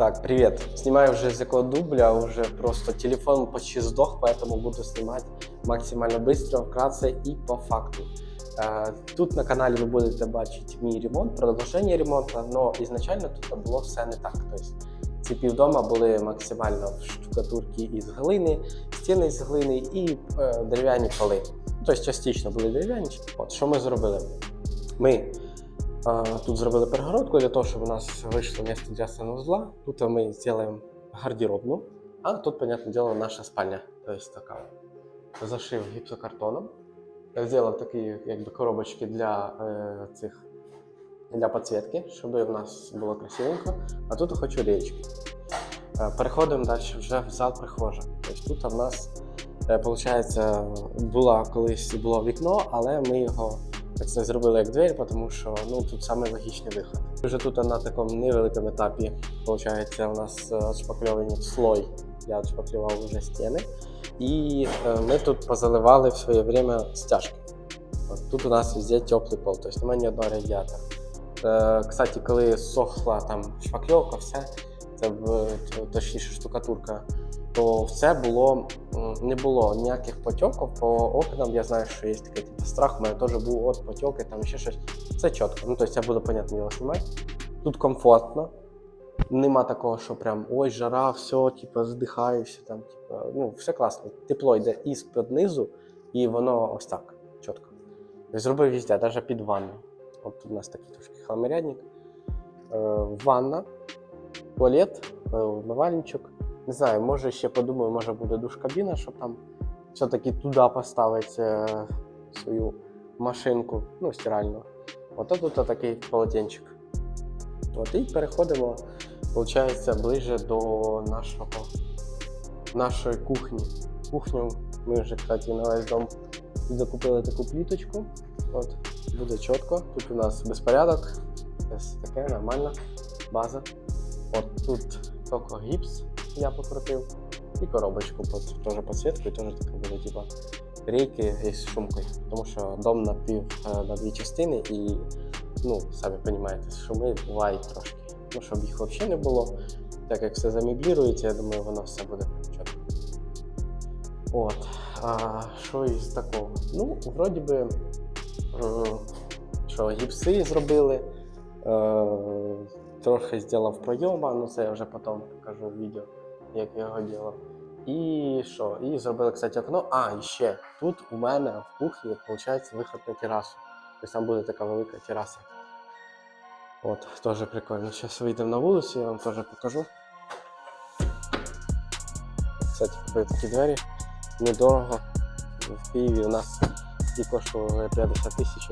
Так, привет. Снимаю уже с якого дубля, уже просто телефон почти сдох, поэтому буду снимать максимально быстро, вкратце і по факту. Е, Тут на каналі ви будете бачити мій ремонт, продовження ремонту, але ізначально тут було все не так. Тобто ці півдома були максимально в штукатурці із глини, стіни з глини і е, дерев'яні поли. Тобто частично були дерев'яні. От що ми зробили? Ми Тут зробили перегородку для того, щоб у нас вийшло місце для санузла. Тут ми зробимо гардеробну, а тут, понятне дело, наша спальня. Тобто така. Зашив гіпсокартоном. Зробив такі якби, коробочки для е, цих для підсвітки, щоб у нас було красивенько. А тут хочу річки. Е, Переходимо далі вже в зал прихожа. Тобто тут у нас, виходить, була колись було вікно, але ми його так це зробили як двері, тому що ну тут саме логічний виход. Вже тут на такому невеликому етапі виходить, у нас е, отшпакльовані слой. Я отшпаклював вже стіни. І е, ми тут позаливали в своє время стяжки. От тут у нас везде теплий пол, тобто немає ні одного радіатора. Е, кстати, коли сохла там шпакльовка, все, це точніше штукатурка, то все було не було ніяких потьоків по окнам. Я знаю, що є такий типу, страх, у мене теж був от потьоки, там ще щось. Це чітко. Ну, тобто я буду, понятно, його знімати. Тут комфортно. Нема такого, що прям ой, жара, все, типу, здихаюся, там, типу, ну, все класно. Тепло йде із-під низу, і воно ось так, чітко. Зробив везде, навіть під ванну. От тут у нас такий трошки хламирядник. Е, ванна, туалет, е, вмивальничок. Не знаю, може ще подумаю, може буде душ-кабіна, щоб там все-таки туди поставити е, свою машинку, ну, стиральну. Ото тут такий полотенчик. От, і переходимо, виходить, ближе до нашого, нашої кухні. Кухню ми вже, кстати, на весь дом закупили таку пліточку. От, буде чітко. Тут у нас безпорядок. Це таке нормальна база. От тут тільки гіпс я покрутив. І коробочку теж підсвітку, і теж така буде, типа рейки із шумкою. Тому що дом на пів е, на дві частини і ну, самі розумієте, шуми бувають трошки. Ну, щоб їх взагалі не було. Так як все заміблюється, я думаю, воно все буде чітко. От. А що із такого? Ну, вроді би, що гіпси зробили. Е, трохи зробив пройома, ну це я вже потім покажу в відео, як я його робив. І що? І зробили, кстати, окно. А, і ще тут у мене в кухні виходить виход на терасу. Тобто там буде така велика тераса. От, теж прикольно. Зараз вийдемо на вулицю, я вам теж покажу. Кстати, купив такі двері. Недорого. В Києві у нас ті коштували 50 тисяч,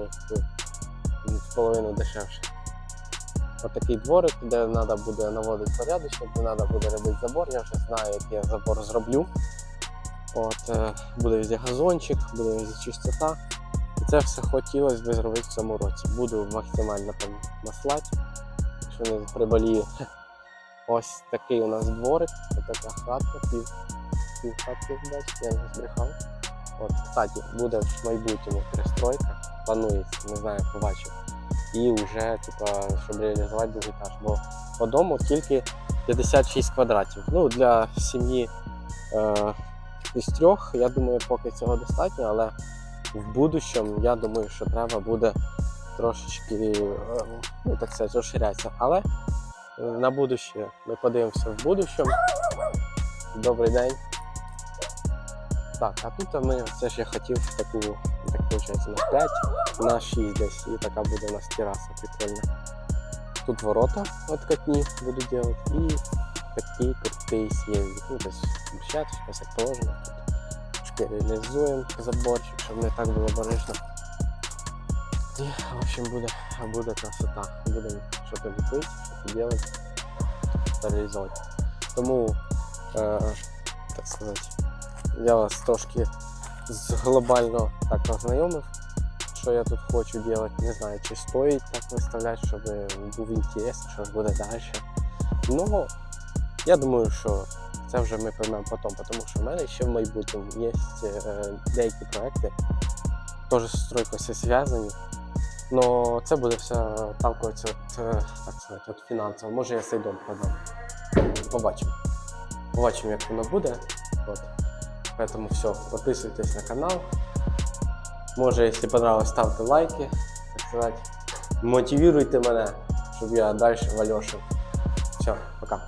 в половину дешевше. Ось такий дворик, де треба буде наводити порядочок, де треба буде робити забор. Я вже знаю, як я забор зроблю. От, е, буде везде газончик, буде везде чистота. І це все хотілося б зробити в цьому році. Буду максимально там маслати, якщо не приболію. Ось такий у нас дворик, ось така хатка, пів, пів хатки, бачите, я не збрехав. От, кстати, буде в майбутньому перестройка, планується, не знаю, побачив. І вже, типа, щоб реалізувати другий етаж. Бо по дому тільки 56 квадратів. Ну, для сім'ї е, із трьох, я думаю, поки цього достатньо, але в будущому я думаю, що треба буде трошечки, е, ну так сказати, розширятися. Але на будущее ми подивимося в будущому. Добрий день. Так, а тут ми це ж я хотів таку, так виходить, на 5, на 6 десь, і така буде у нас тераса прикольна. Тут ворота откатні буду делать і такі крутий съездик. Ну, тобто брусчаточка, все як положено. Тут трошки реалізуємо заборчик, щоб не так було барижно. І, в общем, буде, буде красота. Будемо щось ліпити, щось робити, та реалізовувати. Тому, е, так сказати, я вас трошки з глобально так ознайомив, що я тут хочу робити. Не знаю, чи стоїть так виставляти, щоб був інтерес, що ж буде далі. Ну, я думаю, що це вже ми поймемо потім, тому що в мене ще в майбутньому є е, деякі проекти, теж з стройкою зв'язані. Но це буде все талкуватися от, е, от фінансово. Може я цей дом продам. Побачимо. Побачимо, як воно буде. От. Поэтому все, підписуйтесь на канал. Може, якщо понравилось, ставте лайки, так сказати. Мотивіруйте мене, щоб я далі вальошив. Все, пока.